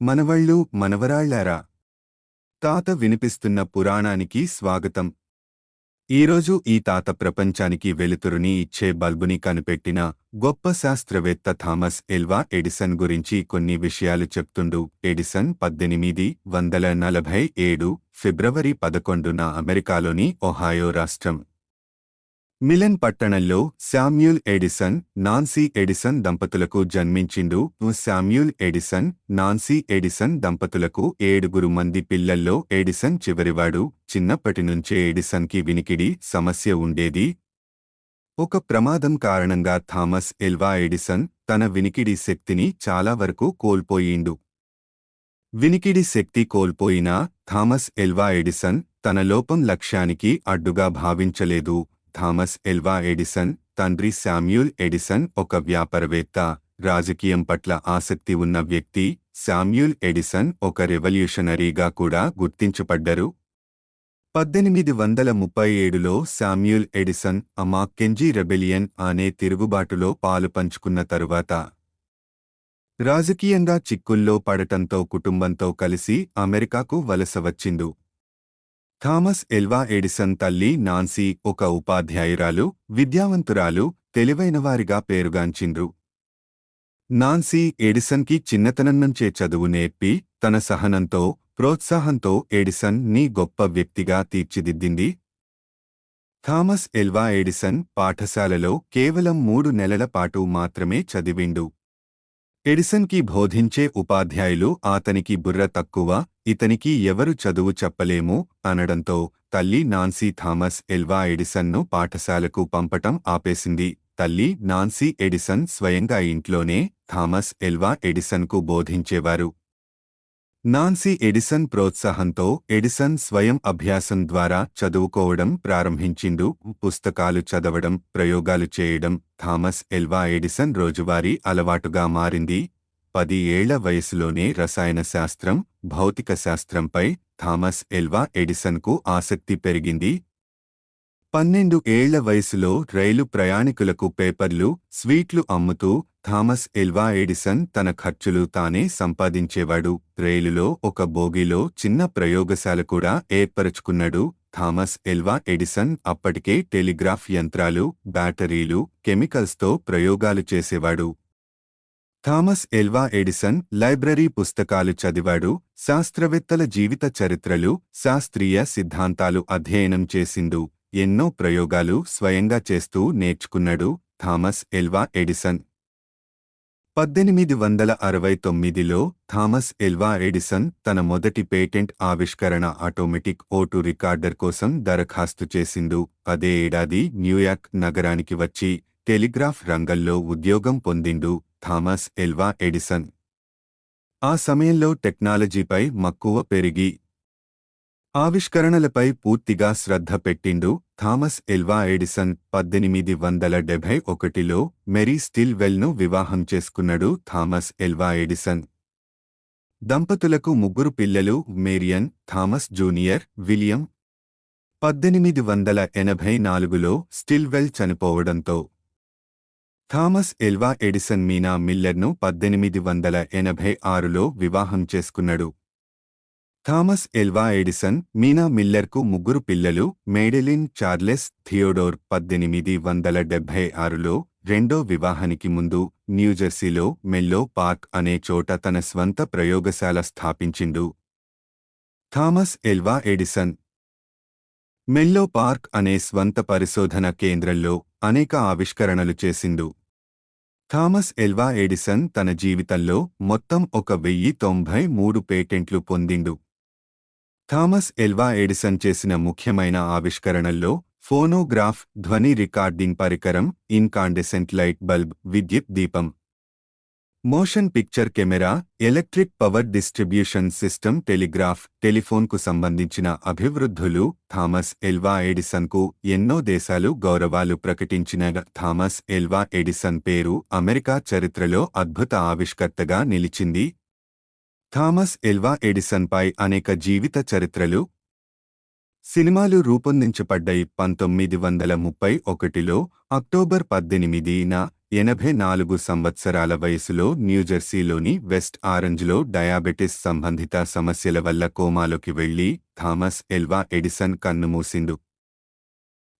మనవళ్ళు మనవరాళ్ళారా? తాత వినిపిస్తున్న పురాణానికి స్వాగతం. ఈరోజు ఈ తాత ప్రపంచానికి వెలుతురుని ఇచ్చే బల్బుని కనిపెట్టిన గొప్ప శాస్త్రవేత్త థామస్ ఎల్వా ఎడిసన్ గురించి కొన్ని విషయాలు చెప్తుండు. ఎడిసన్ పద్దెనిమిది వందల నలభై ఏడు ఫిబ్రవరి పదకొండున అమెరికాలోని ఒహాయో రాష్ట్రం మిలన్ పట్టణంలో శామ్యూల్ ఎడిసన్ నాన్సీ ఎడిసన్ దంపతులకు జన్మించిండు. శామ్యూల్ ఎడిసన్ నాన్సీ ఎడిసన్ దంపతులకు ఏడుగురు మంది పిల్లల్లో ఎడిసన్ చివరివాడు. చిన్నప్పటినుంచే ఎడిసన్కి వినికిడి సమస్య ఉండేది. ఒక ప్రమాదం కారణంగా థామస్ ఎల్వా ఎడిసన్ తన వినికిడి శక్తిని చాలా వరకు కోల్పోయిండు. వినికిడి శక్తి కోల్పోయినా థామస్ ఎల్వా ఎడిసన్ తన లోపం లక్ష్యానికి అడ్డుగా భావించలేదు. థామస్ ఎల్వా ఎడిసన్ తండ్రి శామ్యూల్ ఎడిసన్ ఒక వ్యాపారవేత్త రాజకీయం పట్ల ఆసక్తి ఉన్న వ్యక్తి శామ్యూల్ ఎడిసన్ ఒక రెవల్యూషనరీగా కూడా గుర్తించబడ్డరు. పద్దెనిమిది వందల ముప్పై ఏడులో శామ్యూల్ ఎడిసన్ అమాక్కెంజీ రెబెలియన్ అనే తిరుగుబాటులో పాలు పంచుకున్న తరువాత రాజకీయంగా చిక్కుల్లో పడటంతో కుటుంబంతో కలిసి అమెరికాకు వలస వచ్చిండు. థామస్ ఎల్వా ఎడిసన్ తల్లి నాన్సీ ఒక ఉపాధ్యాయురాలు విద్యావంతురాలు తెలివైనవారిగా పేరుగాంచిండ్రు. నాన్సీ ఎడిసన్కి చిన్నతనం నుంచే చదువు నేర్పి తన సహనంతో ప్రోత్సాహంతో ఎడిసన్ని గొప్ప వ్యక్తిగా తీర్చిదిద్దింది. థామస్ ఎల్వా ఎడిసన్ పాఠశాలలో కేవలం మూడు నెలల పాటు మాత్రమే చదివిండు. ఎడిసన్కి బోధించే ఉపాధ్యాయులు అతనికి బుర్ర తక్కువ ఇతనికి ఎవరు చదువు చెప్పలేము అనడంతో తల్లి నాన్సీ థామస్ ఎల్వా ఎడిసన్ను పాఠశాలకు పంపటం ఆపేసింది. తల్లి నాన్సీ ఎడిసన్ స్వయంగా ఇంట్లోనే థామస్ ఎల్వా ఎడిసన్కు బోధించేవారు. నాన్సీ ఎడిసన్ ప్రోత్సాహంతో ఎడిసన్ స్వయం అభ్యాసం ద్వారా చదువుకోవడం ప్రారంభించిండు. పుస్తకాలు చదవడం ప్రయోగాలు చేయడం థామస్ ఎల్వా ఎడిసన్ రోజువారీ అలవాటుగా మారింది. పది ఏళ్ళ వయసులోనే రసాయన శాస్త్రం భౌతిక శాస్త్రంపై థామస్ ఎల్వా ఎడిసన్కు ఆసక్తి పెరిగింది. పన్నెండు ఏళ్ళ వయసులో రైలు ప్రయాణికులకు పేపర్లు స్వీట్లు అమ్ముతూ థామస్ ఎల్వా ఎడిసన్ తన ఖర్చులు తానే సంపాదించేవాడు. రైలులో ఒక బోగిలో చిన్న ప్రయోగశాల కూడా ఏర్పరచుకున్నాడు. థామస్ ఎల్వా ఎడిసన్ అప్పటికే టెలిగ్రాఫ్ యంత్రాలు బ్యాటరీలు కెమికల్స్తో ప్రయోగాలు చేసేవాడు. థామస్ ఎల్వా ఎడిసన్ లైబ్రరీ పుస్తకాలు చదివాడు. శాస్త్రవేత్తల జీవిత చరిత్రలు శాస్త్రీయ సిద్ధాంతాలు అధ్యయనం చేసిండు. ఎన్నో ప్రయోగాలు స్వయంగా చేస్తూ నేర్చుకున్నాడు థామస్ ఎల్వా ఎడిసన్. పద్దెనిమిది వందల అరవై తొమ్మిదిలో థామస్ ఎల్వా ఎడిసన్ తన మొదటి పేటెంట్ ఆవిష్కరణ ఆటోమేటిక్ ఓటు రికార్డర్ కోసం దరఖాస్తు చేసిండు. అదే ఏడాది న్యూయార్క్ నగరానికి వచ్చి టెలిగ్రాఫ్ రంగంలో ఉద్యోగం పొందిండు థామస్ ఎల్వా ఎడిసన్. ఆ సమయంలో టెక్నాలజీపై మక్కువ పెరిగి ఆవిష్కరణలపై పూర్తిగా శ్రద్ధ పెట్టిండు థామస్ ఎల్వా ఎడిసన్ పద్దెనిమిది వందల డెబ్భై ఒకటిలో మెరీ స్టిల్వెల్ను వివాహం చేసుకున్నాడు థామస్ ఎల్వా ఎడిసన్. దంపతులకు ముగ్గురు పిల్లలు మేరియన్ థామస్ జూనియర్ విలియం. పద్దెనిమిది వందల ఎనభై నాలుగులో స్టిల్వెల్ చనిపోవడంతో థామస్ ఎల్వా ఎడిసన్ మీనా మిల్లర్ను పద్దెనిమిది వందల ఎనభై ఆరులో వివాహం చేసుకున్నాడు. థామస్ ఎల్వా ఎడిసన్ మీనా మిల్లర్కు ముగ్గురు పిల్లలు మేడెలిన్ చార్లెస్ థియోడోర్ పద్దెనిమిది వందల డెబ్భై ఆరులో రెండో వివాహానికి ముందు న్యూజెర్సీలో మెల్లో పార్క్ అనే చోట తన స్వంత ప్రయోగశాల స్థాపించిండు. Thomas Alva Edison Menlo Park అనే స్వంత పరిశోధన కేంద్రంలో అనేక ఆవిష్కరణలు చేసిండు. థామస్ ఎల్వా ఎడిసన్ తన జీవితంలో మొత్తం ఒక వెయ్యి తొంభై మూడు పేటెంట్లు పొందిండు. థామస్ ఎల్వా ఎడిసన్ చేసిన ముఖ్యమైన ఆవిష్కరణల్లో ఫోనోగ్రాఫ్ ధ్వని రికార్డింగ్ పరికరం ఇన్కాండెసెంట్ లైట్ బల్బ్ విద్యుత్ దీపం. Motion picture camera electric power distribution system telegraph టెలిఫోన్కు సంబంధించిన అభివృద్ధులు థామస్ ఎల్వా ఎడిసన్కు ఎన్నో దేశాలు గౌరవాలు ప్రకటించిన థామస్ ఎల్వా ఎడిసన్ పేరు అమెరికా చరిత్రలో అద్భుత ఆవిష్కర్తగా నిలిచింది. థామస్ ఎల్వా ఎడిసన్పై అనేక జీవిత చరిత్రలు సినిమాలు రూపొందించబడ్డాయి. పంతొమ్మిది వందల ముప్పై ఒకటిలో అక్టోబర్ పద్దెనిమిదిన ఎనభై నాలుగు సంవత్సరాల వయసులో న్యూజెర్సీలోని వెస్ట్ ఆరెంజ్లో డయాబెటిస్ సంబంధిత సమస్యల వల్ల కోమాలోకి వెళ్ళి థామస్ ఎల్వా ఎడిసన్ కన్నుమూసిండు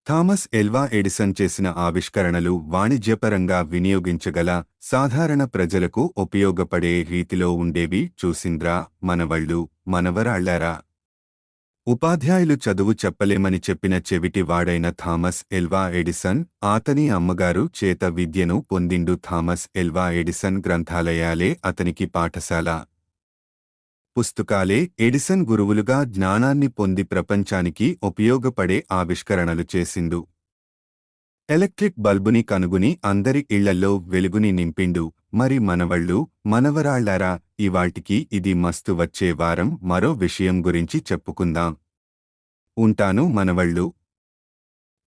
థామస్ ఎల్వా ఎడిసన్ చేసిన ఆవిష్కరణలు వాణిజ్యపరంగా వినియోగించగల సాధారణ ప్రజలకు ఉపయోగపడే రీతిలో ఉండేవి చూసింద్రా మనవళ్ళు మనవరాళ్ళారా ఉపాధ్యాయులు చదువు చెప్పలేమని చెప్పిన చెవిటి వాడైన థామస్ ఎల్వా ఎడిసన్ ఆతని అమ్మగారు చేత విద్యను పొందిండు థామస్ ఎల్వా ఎడిసన్ గ్రంథాలయాలే అతనికి పాఠశాల. పుస్తకాలే ఎడిసన్ గురువులుగా జ్ఞానాన్ని పొంది ప్రపంచానికి ఉపయోగపడే ఆవిష్కరణలు చేసిండు. ఎలక్ట్రిక్ బల్బుని కనుగొని అందరి ఇళ్ళల్లో వెలుగుని నింపిండు. మరి మనవళ్ళు మనవరాళ్ళారా ఇవాటికి ఇది మస్తు వచ్చే వారం మరో విషయం గురించి చెప్పుకుందాం. ఉంటాను మనవళ్ళు.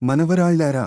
మనవరాళ్ళారా